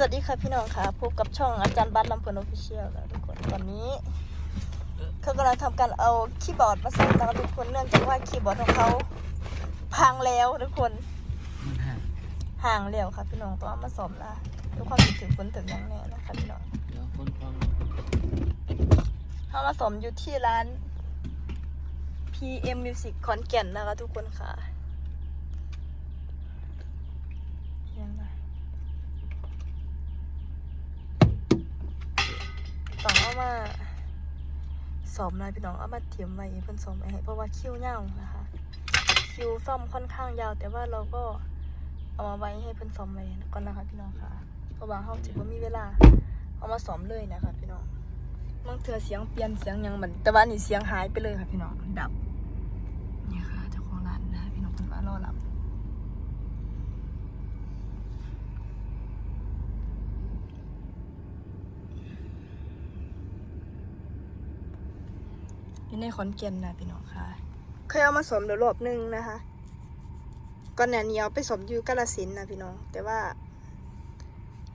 สวัสดีค่ะพี่น้องค่ะพบกับช่องอาจารย์บัตรลำเพลินออฟฟิเชียลแล้วทุกคนตอนนี้เขากำลังทำการเอาคีย์บอร์ดมาซ่อมนะคะทุกคนเนื่องจากว่าคีย์บอร์ดของเขาพังแล้วทุกคนห่างแล้วค่ะพี่น้องต้องเอามาซ่อมละด้วยความคิดถึงฝนถึงยังแน่นะคะพี่น้องเขามาซ่อมอยู่ที่ร้าน PM Music ขอนแก่นนะคะทุกคนค่ะยังไงต้องเอา มาสอมนายพี่น้องเอามาเทียมไว้เพิ่นสอมไว้ให้เพราะว่าคิวยาวนะคะคิวซ่อมค่อนข้างยาว แต่ว่าเราก็เอามาไว้ให้เพิ่นสอมไว้ก่อนนะคะพี่น้องค่ะเพราะว่าเขาถือว่ามีเวลาเอามาสอมเลยนะคะพี่น้องบางเถื่อเสียงเปลี่ยนเสียงยังเหมือนแต่ว่านี่เสียงหายไปเลยค่ะพี่น้องดับนี่ค่ะเจ้าของร้านนะคะพี่น้องเพิ่นมารอรับ อยู่ในขอนแก่นนะพี่น้องค่ะ เคยเอามาสวมเดี๋ยวรอบหนึงนะคะก่อนหน้านี้เอาไปสวมอยู่กาลสินธุ์นะพี่น้อง แต่ว่า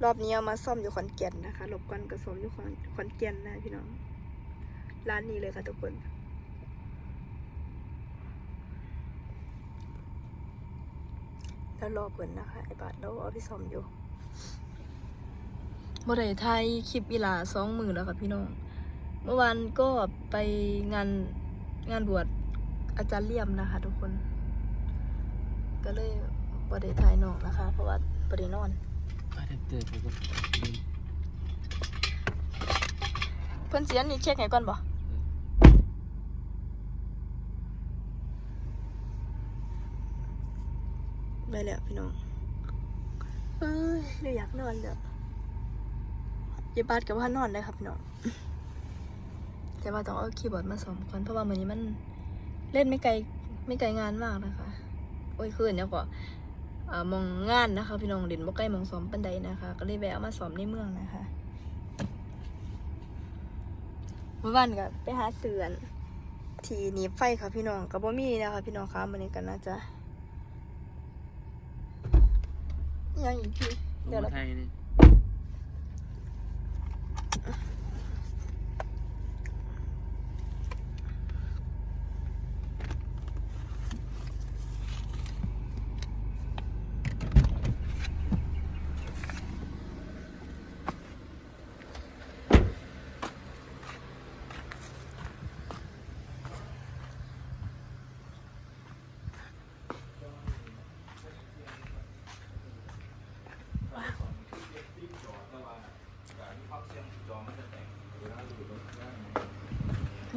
รอบนี้เอามาซ่อมอยู่ขอนแก่นนะคะรบกวนก็ซ่อมอยู่ขอนขอนแก่นนะพี่น้อง ร้านนี้เลยค่ะทุกคนแล้วรอเพิ่นนะคะไอ้บาทเราเอาไปซ่อมอยู่บ่ได้ไทยคลิปอีหลาสองมือแล้วค่ะพี่น้อง เมื่อวานก็ไปงานงานบวชอาจารย์เลี่ยมนะคะ ทุกคน ก็เลยบ่ได้ถ่ายนอกนะคะ เพราะว่าบ่ได้นอนอาจจะเตือนไปก็ลืมเพิ่นเสียนี่เช็คให้ก่อนบ่ได้แล้วพี่น้อง เอ้ยเดี๋ยวอยากนอนแล้วอย่าบาดกับว่านอนเลยครับพี่น้อง แต่ว่าต้องเอาคีย์บอร์ดมาสอมก่อนเพราะว่ามื้อนี้มันเล่นไม่ไกลไม่ไกลงานมากนะคะ โอ้ยคืนเนี่ยก็อ่ามองงานนะคะ พี่น้องเด่นบ่ใกล้มองซ้อมปันใดนะคะ ก็เลยแวะมาซ้อมในเมืองนะคะเมื่อวานก็ไปหาเสือนทีนีไฟค่ะพี่น้องก็บ่มีนะคะพี่น้องคะมื้อนี้ก็น่าจะยังอีกพี่เดี๋ยวเรา ไทยนี่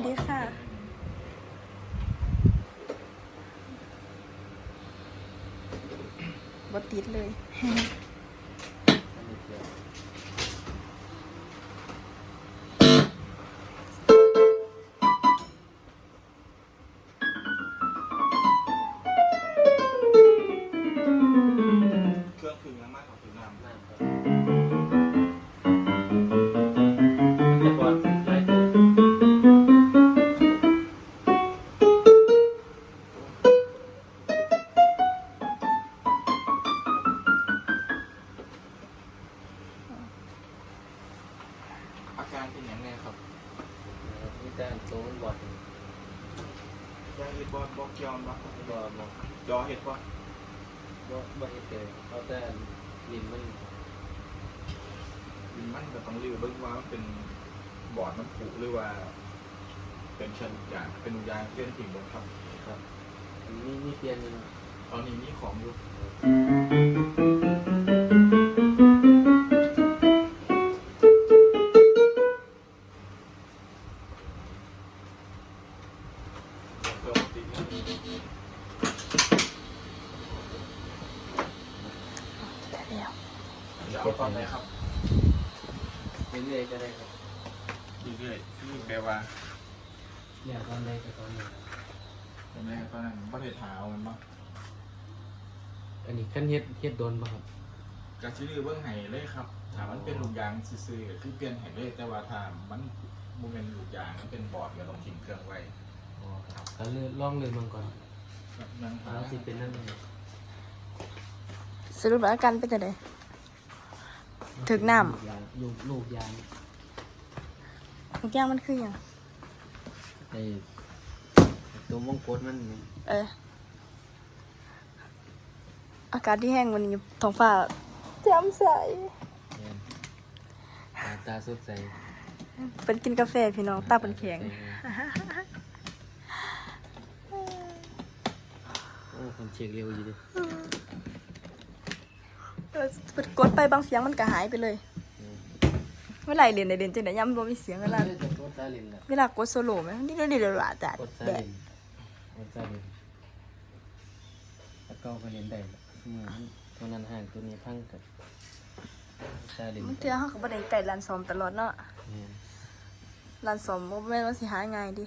ดีค่ะ บดติดเลย แต่โซ่บอดยาเห็ดบอลบอกยอมรับบอดบอกยอเห็ดบอลบ่บ่เฮ็ดเตยเอาแต่ลิ้นมันมันก็ต้องรีบเบิ่งว่ามันเป็นบอดมันผุหรือว่า เป็นเชิญอย่างเป็นยางเลื่อนถิ่งบนครับครับมีมีเปลี่ยนอยู่นะตอนนี้มีของอยู่ อันนี้ขั้นเฮ็ดเฮ็ดโดนป่ะครับ กะชิลือเบื้องไห้เลยครับถามมันเป็นลูกยางซื่อๆคือเปลี่ยนไห้เลยแต่ว่าถ้ามันโมเมนต์ลูกยางมันเป็นบอร์ดก็ต้องทิ้งเครื่องไว้อ๋อครับก็เลื่อนลองเลยมันก่อนครับนั่งหาแล้วสิเป็นนั่นเลยสรุปแล้วอาการเป็นจังได ถึกน้ลูกยางลูกลูกยางำทุกอย่างมันคืออย่างไอ้ตัววงกดมันนี่เออ อากาศที่แห้งวันนี้ท้องฟ้าแจ่มใสแม่นตาตาสดใสเป็นกินกาแฟพี่น้องตาเป็นแข็งโอ้คนเช็คเร็วอยู่ดิเออเปิดกดไปบางเสียงมันก็หายไปเลยอืมเมื่อไหร่เรียนได้เรียนจังไดย้ำบ่มีเสียงเวลาเอ้ยจะกดซาลินละเวลากดโซโล่ไหมนี่เดี๋ยวเดี๋ยวหลาจัดกดซาแดดลินกดซาลินแล้วก็ไปเรียนได้ ละเหมือนตัวนั้นห่างตัวนี้พังกับซาลินมันเทื่อเฮาก็บ่ได้ไก่ร้านซ่อมตลอดเนาะแม่นร้านซ่อมบ่แม่นว่าสิหาง่ายดิ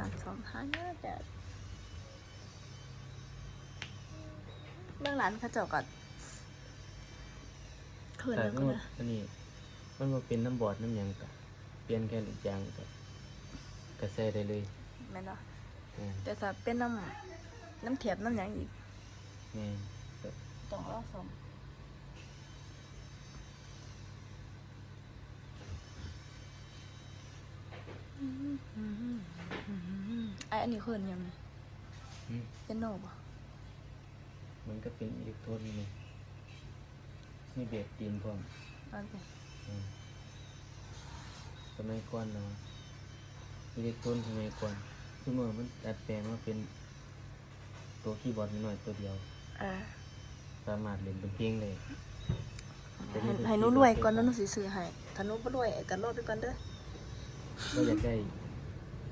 ร้านซ่อมหาง่ายแต่เรื่องร้านเขาเจ้าก็คืนแต่แล้วทั้ก็งหมดนะอันนี้ มันมาเป็นน้ำบอดน้ำหยังกับเปลี่ยนแค่ลูกยางกับกระแสได้เลยแม่นเนาะแม่นแต่ถ้าเป็นน้ำน้ำเทียบน้ำหยังอีกแม่น ต้องรอซ่อมไออันนี้คืออนหยังไงอืมเป็นโนบ่มันก็เป็นอิเล็กโทรนนี่มีเบรกตีนพร้อมโอเคอืมสมัยก่อนเนาะอิเล็กโทรนสมัยก่อนทุกเมื่อมันดัดแปลงมาเป็นตัวคีย์บอร์ดน้อยๆตัวเดียวเออ สามารถเล่นเป็นเพลงเลยให้ให้หนูรวยก่อนแล้วหนูสิซื้อให้ถ้าหนูบ่รวยก็รอไปก่อนเด้อก็อยากได้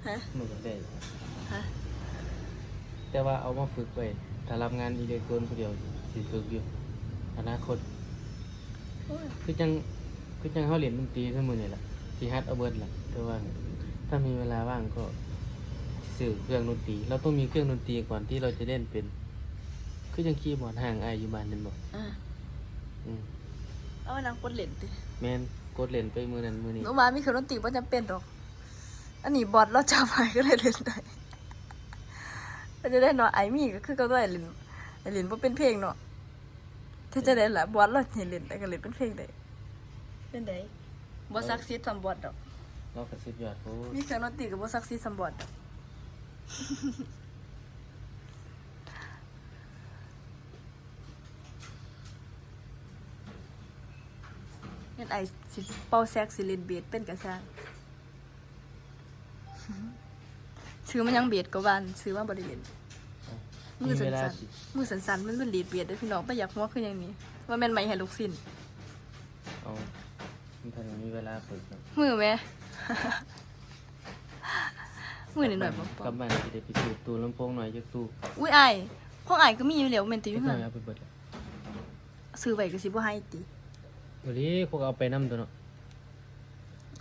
ฮะมันอยากได้ ฮะแต่ว่าเอามาฝึกไปถ้ารับงานอิเล็กโทรนผู้เดียวสิฝึกอยู่อนาคต โอ้ยคือจังคือจังเขาเรียนดนตรีทั้งหมดนี่แหละที่ฮัดเอาเบิร์ดแหละแต่ว่า ถ้ามีเวลาว่างก็สื่อเครื่องดนตรีเราต้องมีเครื่องดนตรีก่อนที่เราจะเล่นเป็น คือจังคีย์บอร์ดห่างไอายอยู่บ้านนั่นบอกอะอืมเอาไว้นางกดเล่นติแมนกดเล่นไปมือนั้นมือนี้หนูว่ามีเครื่องดนตรีบ่จำเป็นดอก อันนี้บอทเราจับไว้ก็เลยเล่นได้ก็จะได้เนาะไอมี่ก็คือก็ได้เล่นไอเล่นบ่เป็นเพลงเนาะถ้าจะได้ล่ะบอทเราให้เล่นได้ก็เล่นเป็นเพลงได้เล่นได้บ่ซักซีดสำบอทดอกเรากระซิบยอดโอ้มีเครื่องดนตรีกับบ่ซักซีดสำบอทดอกเฮ็ด ไอสิเป่าแซกสิเล่นเบสเป็นกระซ่างซื้อมันยังเบียดกับวันซื้อมาบริเวณมืมีอสัเวนลาสันสิมือสันสันๆมันเป็นลีดเบียดเด้อพี่น้องไปอยากหัวคืออย่างนี้ว่าแม่นไหมให้ลูกสิ้นเอามันทันมีเวลาฝึกเนาะมือแม่มือนิดหน่อยบ่กลับบ้านจะได้ไปสูบตู้ลำโพงหน่อยจากตู้อุ้ยไอ้ายของไอ้ายก็มีอยู่แล้วแม่นติอไม่ยู่ต้อหั่งนเอาไปเบิดแล้วซื้อไว้ก็สิบ่ให้ติ เดี๋ยวนี้พวกเอาไปน้ำตัวเนาะ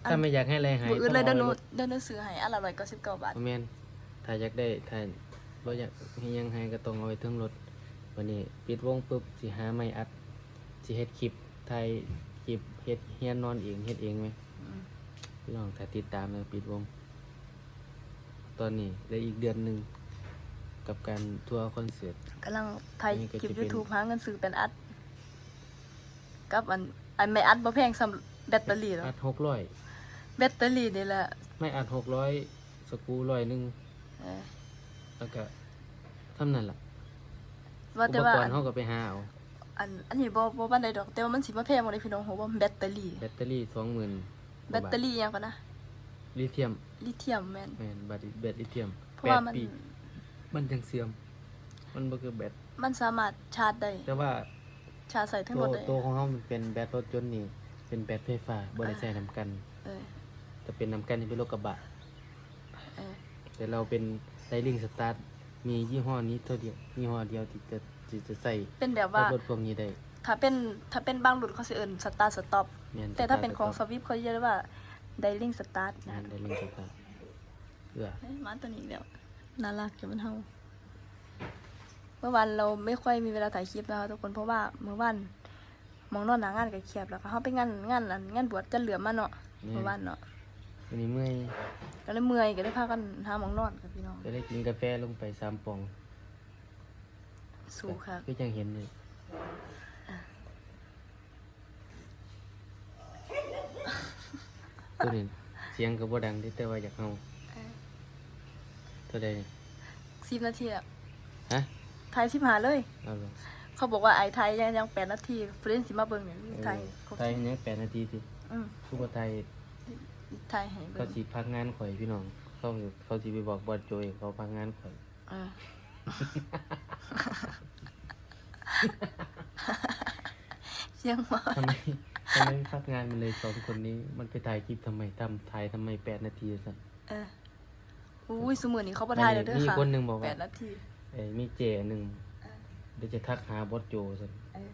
อันถ้าไม่อยากให้อะไรหายบ่อื่นเลยต้เด้อองหนูอาไว้เด้อหนูซื้อให้อันละ199บาทบ่แม่นถ้าอยากได้ถ้าบ่อยากให้ยังให้ก็ต้องเอาไว้เทิงรถวันนี้ปิดวงปุ๊บสิหาไม้อัดสิเฮ็ดคลิปถ่ายคลิปเฮ็ดเฮียนนอนเองเฮ็ดเองไหมอืมพี่น้องถ้าติดตามเลยปิดวง ตอนนี้เหลืออีกเดือนหนึงกับการทัวร์คอนเสิร์ตกำลังถ่ายนี่ก็คลิปจะเป็น YouTube หาเงินซื้อเป็นอัดกับอัน อันไม่อัดบ่แพงสำแบตเตอรี่หรอกอัด600แบตเตอรี่นี่แหละไม่อัด600สกรูร้อยหนึงเออแล้วก็เท่านั้นล่ะว่าอุแต่ปว่ากรณ์เฮาก็ไปหาเอาอันอันนี้บ่บ่ปานใดดอก แต่ว่ามันสิมาแพงบ่ได้พี่น้องโหว่าแบตเตอรี่ แบตเตอรี่20,000แบตเตอรี่อิหยังก่อนนะลิเธียมลิเธียมแม่น แม่นแบตแบตลิเธียมเพราะว่ามัน8ปีมันยังเสื่อม มันบ่คือแบตมันสามารถชาร์จได้แต่ว่า ชาร์จใส่ทั้งตัรวถได้ตัวของเขามันเป็นแบตรถยนต์นี่ เป็นแบตไฟฟ้าบ่ได้ใช้น้ำกัน เออจะเป็นน้ำกันที่เป็นรถกระบะ เออแต่เราเป็นไดริ่งสตาร์ท มียี่ห้อนี้เท่าเดียวยี่ห้อเดียวที่จะที่จะใส่เป็นแบบกัว่าบรถพวกนี้ได้ถ้าเป็นถ้าเป็นบางรุ่นเขาสิเอิ้นสตาร์ทสต็อป แม่นแต่ถ้าเป็นของสสวิฟเขาจะเรียกว่าไดริงสตาร์ทแม่นะนไดริ่งสตาร์ทเพื่อเฮ้ยหมาตัวนี้อีกแล้วน่ารักจังมันเฮา เมื่อวานเราไม่ค่อยมีเวลาถ่ายคลิปนะคะทุกคนเพราะว่าเมื่อวานหมองนอนหนางานกับเคียบแล้วก็เขาไปงานงานอันงานบวชจะเหลือมาเนาะเมื่อวานเนาะวันนี้เมื่อยก็เลยเมื่อยก็เลยพากันหาหมองนอนกับพี่น้องก็ได้กินกาแฟลงไปสามปองสู้ค่ะก็ยังเห็นเลยตัวนี้เสียงก็บ่ดังเด้แต่ว่าอยากเฮาเออตัวใดนี่สิบนาทีอะฮะ ไทยสิบหาเลย เอาลงเขาบอกว่าไอ้ไทยยังยังแปดนาทีเฟรนสิมาเบิ่งเนี่ยไทยครบไทยยังแปดนาทีสิอืมทุกว่าไทยไทยให้เขาเบิ่งสิพักงานข่อยพี่น้อง เขาเขาสิไปบอกบอสโจยเขาพักงานข่อย เออเสียงหมาทำไมทำไมไม่พักงานมันเลยสองคนนี้ มันไปถ่ายคลิปทำไมทำถ่ายทำไมแปดนาทีสัน เอออุ้ยสมือนี้เขาประทายแล้วเด้อมีค่ะคนหนึ่งบอกว่า แปดนาที ไอ้มีเจหนึ่งเออเดี๋ยวจะทักหาบอสโจสันเออ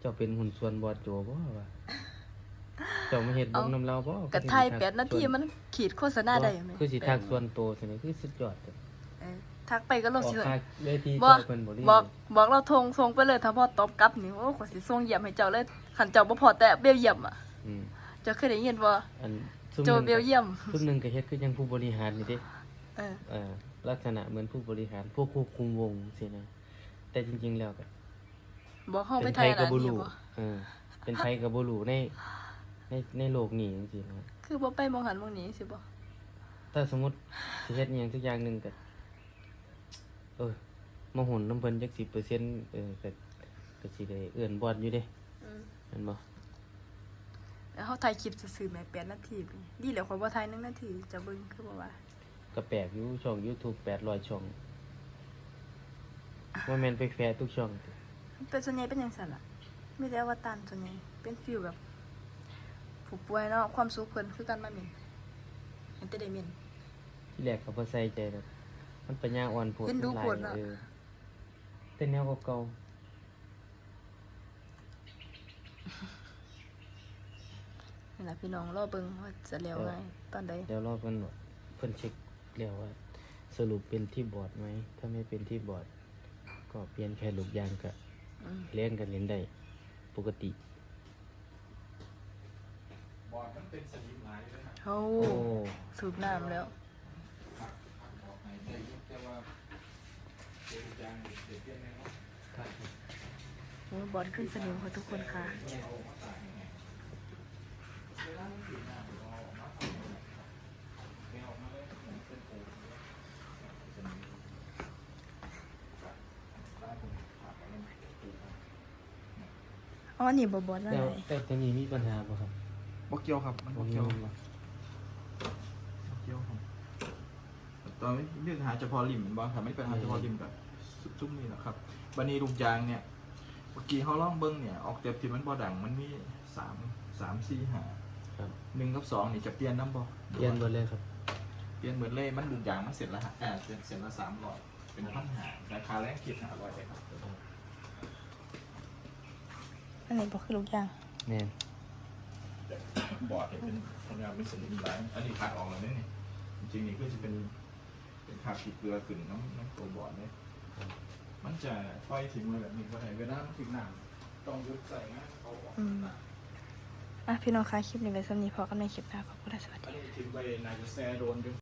เจ้าเป็นหุ่นส่วนบอสโจบ่วะเจ้าไม่เห็นเบงน้ำเราบ่กับไทยแปดนาทีมันขีดโฆษณาได้ไหมคือสิทักส่วนโตสินี่คือสุดยอดเลยเออทักไปก็ลองอกสิค่าเวทีบอเจ้ากเป็นบ่ได้บอกบอกเราทงทงไปเลยถ้าพ่อตอบกลับนี่โอ้ขอยสิส่งเยี่ยมให้เจ้าเลยขันเจ้าบ่พอแต่เบลเยี่ยมอะอืมเจ้าเคยได้ยินบ่อันซุ่มโจหนึ่งเบลเยี่ยม ซุ่มหนึ่งก็เฮ็ดคือยังผู้บริหารนี่เด้เออเอ่อ ลักษณะเหมือนผู้บริหาร พวกควบคุมวงสินะ แต่จริง ๆ แล้วก็บอกห้องไปเป็นไทไทยยอันกับนั้นบุนี่รูบ่เออ เป็นไทยกับบุรูในในในโลกนี้จริงๆนะ คือบ่ไปมองหันมองนี้สิบ่ถ้าสมมติสิเฮ็ดอหย่างสักอย่างหนึ่งก็เออมาหุ่นน้ำเพิ่นจักสิบเปอร์เซ็นต์เออก็ก็สิได้เอื้อนบอดอยู่เด้อืมเห็นบ่แล้วเฮาถ่ายคลิปซื่อๆแหม่8นาทีนี่ดีแล้วข่อยบ่ถ่าย1นาทีจะเบิ่งคือบ่ว่า ก็แปลกอยู่ช่อง YouTube 800ช่องว่าแม่นไปแฟร์ทุกช่องติเป็นส่วนใหญ่เป็นจังซั่นล่ะมีแต่อวตารส่วนใหญ่เป็นฟีลแบบผู้ป่วยเนาะความสุขเพิ่นคือกันมาหมิ่นเห็นแต่ได้หมิ่นที่แรกก็บ่ใส่ใจดอกมันปัญญาอ่อนโพดเห็นดูมัหลายโพดเนอะ เออแต่แนวเก่านี่ล่ะพี่น้องรอเบิ่งว่าจะแล้วไงตอนใดๆเดี๋ยวรอเพิ่นว่าเพิ่นเช็ค แล้วว่า สรุปเป็นที่บอร์ดไหม ถ้าไม่เป็นที่บอร์ดก็เปลี่ยนแค่ลูกยางก็อืมเล่นกันเล่นได้ ปกติ บอร์ดมันเป็นสลิปไลน์ด้วยครับโอ้โอ้สูบน้ำแล้วผักผักบอกให้ได้ยุบแต่ว่าเดี๋ยวจางเดี๋ยวเปลี่ยนแน่นอนโอ้ยบอลขึ้นสนิมค่ะทุกคนค่ะอ๋ อนี่บอบอลอะแต่ไรแต่ตัวนี้มีปัญหาป่ะครับบ่เกี่ยวครับ มันบ่บ่มีเกี่ยวมันบ่บ่เกี่ยวครับตอนนี้มีปัญหาเฉพาะริมบ่ครับไม่เป็นปัญหาเฉพาะริมแบบซุ่มนี่แหละครับบันนี้ลูกยางเนี่ยเมื่อกี้เขาลองเบิ้งเนี่ยออกเต็มที่มันบ่ดังมันมีสามสามสี่ห้าครับหนึ่งกับสองนี่จะเปลี่ยนน้ำบ่เปลี่ยนหมดเลยครับเปลี่ยนเหมือนเลยมันลูกยางมันเสร็จแล้วฮะอ่าเสร็จเสร็จละสามร้อยเป็นพันหาราคาแรกคิดหาร้อยเลยครับ อันนี้บอกคือลูกยางแม่นบอร์ดเนี่ยเป็นทำงานเป็นสลิมไลน์อันนี้คัดออกแล้วเนี่ยนี่จริงๆนี่ก็จะเป็นเป็นคาขีดเกลือขึ้นน้ำน้ำตัวบอร์ดเนี่ยมันจะไฟถึงเลยแบบนี้ก็ได้เวลามันถึงหนังต้องยุบใส่นะเขาออกอืม อะพี่น้องคะคลิปนี้ไว้สำนี้พอกันในคลิปหน้าขอบคุณและสวัสดีอันนี้ถึงไปนายจะแซ่โดนด้วย